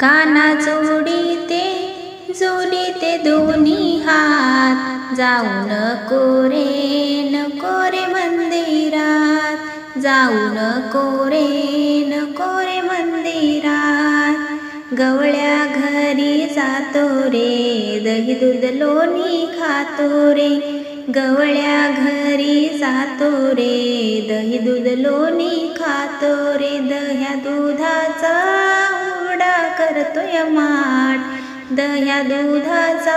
काना जोडीते जोडीते दोन्ही हात. जाऊ नको रे नको रे मंदिरात. जाऊ नको रे नको रे मंदिरात. गवळ्या घरी जातो रे दही दूध लोणी खातो रे. गवळ्या घरी जातो रे दही दूध लोणी खातो रे. दह्या दुधाचा करतोय माठ. दह्या दुधाचा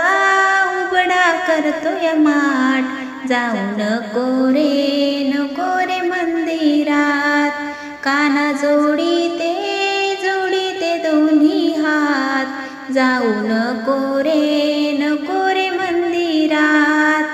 उबडा करतोय माठ. जाऊ नको रे नको रे मंदिरात. काना जोडी ते जोडी ते दोन्ही हात. जाऊ नको रे नको रे मंदिरात.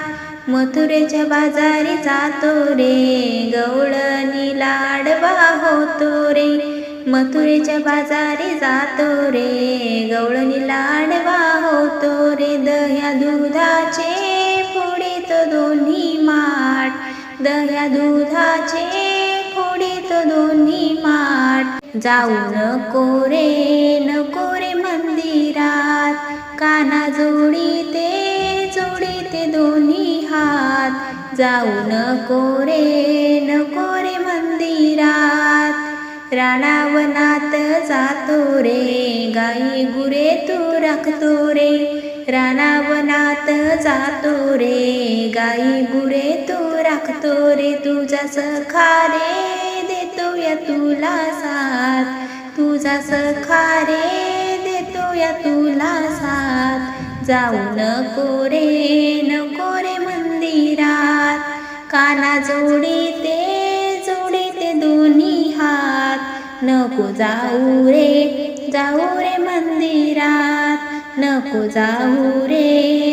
मथुरेच्या बाजारी जातो रे गवळणी लाडवा होतो रे. मथुरेच्या बाजारी जातो रे. गवळणी लाडवा होतो रे. दह्या दुधाचे फोडीत दोन्ही माठ. दह्या दुधाचे फोडीत दोन्ही माठ. जाऊ नको रे नको रे मंदिरात. काना जोडी ते जोडी ते दोन्ही हात. जाऊ नको रे राणावनात जातो रे. गाई गुरे तू राखतो रे. राणावनात जातो रे. गाई गुरे तू राखतो रे. तुझा सखा रे देतो या तुला साथ. तुझा सखा रे देतो या तुला साथ. जाऊ नको रे नको रे मंदिरात. काना जोडी ते नको जाऊ रे जाऊ रे मंदिरात. नको जाऊ रे.